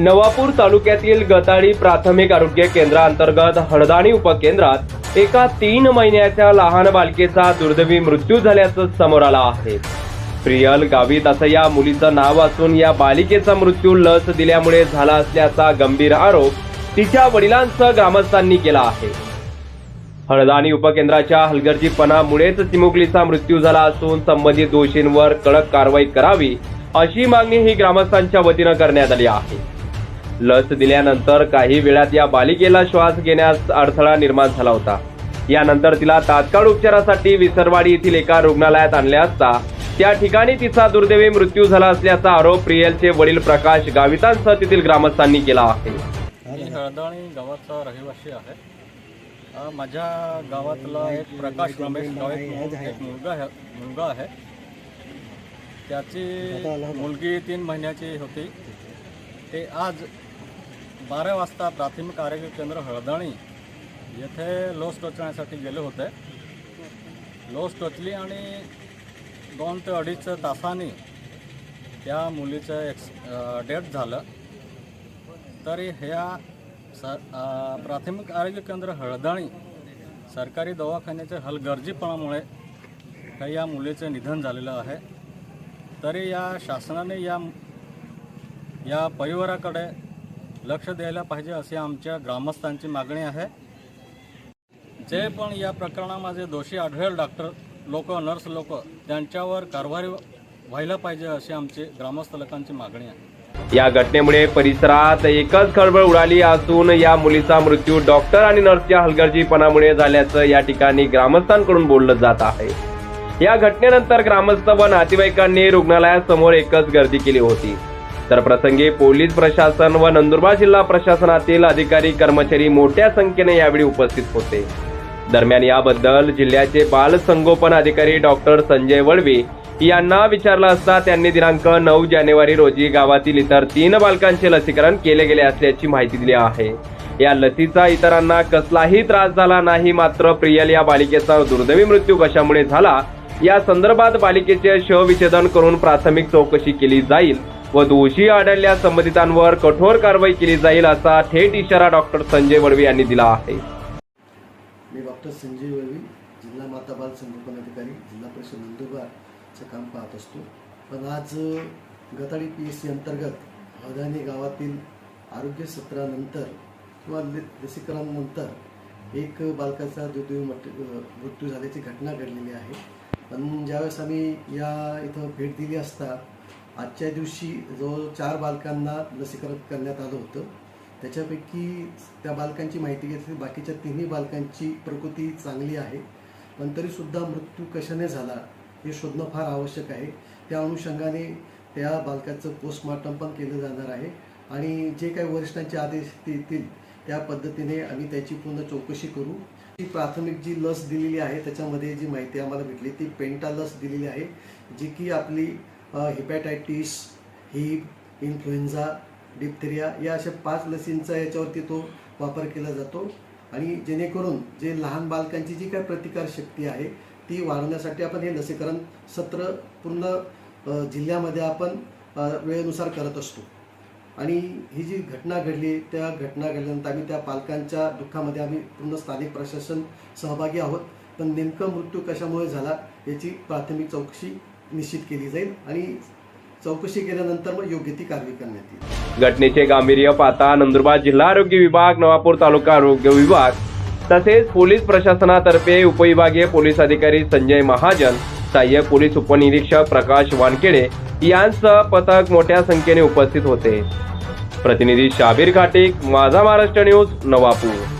नवापूर तालुक्यातील गताळी प्राथमिक आरोग्य केंद्राअंतर्गत हळदाणी उपकेंद्रात एका तीन महिन्याच्या लहान बालकेचा दुर्दैवी मृत्यू झाल्याचं समोर आलं आहे. प्रियल गावित असं या मुलीचं नाव असून या बालिकेचा मृत्यू लस दिल्यामुळे झाला असल्याचा गंभीर आरोप तिच्या वडिलांसह ग्रामस्थांनी केला आहे. हळदाणी उपकेंद्राच्या हलगर्जीपणामुळेच चिमुकलीचा मृत्यू झाला असून संबंधित दोषींवर कडक कारवाई करावी अशी मागणी ही ग्रामस्थांच्या वतीनं करण्यात आली आहे. लस दिल्यानंतर काही वेळात या बालिकेला श्वास घेण्यास अडथळा निर्माण झाला होता. यानंतर तिला तात्काळ उपचारासाठी विसरवाडी येथील एका रुग्णालयात आणले असता त्या ठिकाणी तिचा दुर्दैवी मृत्यू झाला असल्याचा आरोप प्रियलचे वडील प्रकाश गावितांसह तेथील ग्रामस्थांनी केला आहे. मी हळदाणी गावाचा रहिवासी आहे. माझ्या गावातला एक प्रकाश रमेश एक मुलगा आहे. मुलगा आहे. त्याची मुलगी तीन महिन्याची होती. ते आज बारा वाजता प्राथमिक आरोग्य केंद्र हळदणी येथे लस टोचण्यासाठी गेले होते. लस टोचली आणि दोन ते अडीच तासांनी त्या मुलीचं एक्स डेथ झालं. तरी ह्या स प्राथमिक आरोग्य केंद्र हळदणी सरकारी दवाखान्याच्या हलगर्जीपणामुळे काही या मुलीचं निधन झालेलं आहे. तरी या शासनाने या या परिवाराकडे लक्ष द्यायला पाहिजे अशी आमच्या ग्रामस्थांची मागणी आहे. जे पण या प्रकरणामध्ये दोषी आढळेल डॉक्टर लोक नर्स लोक त्यांच्यावर कारवाई व्हायला पाहिजे अशी आमची ग्रामस्थ लोकांची मागणी आहे. या घटनेमुळे परिसरात एकच खळबळ उडाली असून या मुलीचा मृत्यू डॉक्टर आणि नर्सच्या हलगर्जीपणामुळे झाल्याचं या ठिकाणी ग्रामस्थांकडून बोललं जात आहे. या घटनेनंतर ग्रामस्थ व नातेवाईकांनी रुग्णालयासमोर एकच गर्दी केली होती. तर प्रसंगी पोलीस प्रशासन व नंदुरबार जिल्हा प्रशासनातील अधिकारी कर्मचारी मोठ्या संख्येने यावेळी उपस्थित होते. दरम्यान याबद्दल जिल्ह्याचे बाल संगोपन अधिकारी डॉक्टर संजय वळवी यांना विचारलं असता त्यांनी दिनांक नऊ जानेवारी रोजी गावातील इतर तीन बालकांचे लसीकरण केले गेले असल्याची माहिती दिली आहे. या लसीचा इतरांना कसलाही त्रास झाला नाही मात्र प्रियल या बालिकेचा दुर्दैवी मृत्यू कशामुळे झाला या संदर्भात बालिकेचे शवविच्छेदन करून प्राथमिक चौकशी केली जाईल व दोषी आढळल्यास संबंधितांवर कठोर कारवाई केली जाईल असा थेट इशारा डॉक्टर संजय वळवी यांनी दिला आहे. मी डॉक्टर संजय वळवी जिल्हा माता बाल संगोपन अधिकारी जिल्हा परिषद नंदुरबारचं काम पाहत असतो. पण आज गताडी पी एस सी अंतर्गत हळदाणी गावातील आरोग्य सत्रानंतर किंवा लसीकरणानंतर एक बालकाचा दुर्दैवी मट- मृत्यू झाल्याची घटना घडलेली आहे. पण ज्यावेळेस आम्ही या इथं भेट दिली असता आजच्या दिवशी जवळ चार बालकांना लसीकरण करण्यात आलं होतं त्याच्यापैकी त्या बालकांची माहिती घेतली. बाकीच्या तिन्ही बालकांची प्रकृती चांगली आहे पण तरीसुद्धा मृत्यू कशाने झाला हे शोधणं फार आवश्यक आहे. त्या अनुषंगाने त्या बालकाचं पोस्टमॉर्टम पण केलं जाणार आहे आणि जे काही वरिष्ठांचे आदेश येतील त्या पद्धतीने आम्ही त्याची पूर्ण चौकशी करू. जी प्राथमिक जी लस दिलेली आहे त्याच्यामध्ये जी माहिती आम्हाला भेटली ती पेंटा लस दिलेली आहे जी की आपली हिपॅटायटिस हिप इन्फ्लुएन्झा डिप्थेरिया या अशा पाच लसींचा याच्यावरती तो वापर केला जातो. आणि जेणेकरून जे लहान बालकांची जी काय प्रतिकार शक्ती आहे ती वाढवण्यासाठी आपण हे लसीकरण सत्र पूर्ण जिल्ह्यामध्ये आपण वेळेनुसार करत असतो. आणि ही जी घटना घडली त्या घटना घडल्यानंतर आम्ही त्या पालकांच्या दुःखामध्ये आम्ही पूर्ण स्थानिक प्रशासन सहभागी आहोत. पण नेमकं मृत्यू कशामुळे झाला याची प्राथमिक चौकशी निश्चित केली जाईल आणि चौकशी केल्यानंतर मग योग्य ती कारवाई करण्यात येईल. घटनेचे गांभीर्य पाहता नंदुरबार जिल्हा आरोग्य विभाग नवापूर तालुका आरोग्य विभाग तसेच पोलीस प्रशासनातर्फे उपविभागीय पोलीस अधिकारी संजय महाजन सहाय्यक पोलीस उपनिरीक्षक प्रकाश वानखेडे यांसह पथक मोठ्या संख्येने उपस्थित होते. प्रतिनिधी शाबीर घाटिक माझा महाराष्ट्र न्यूज नवापूर.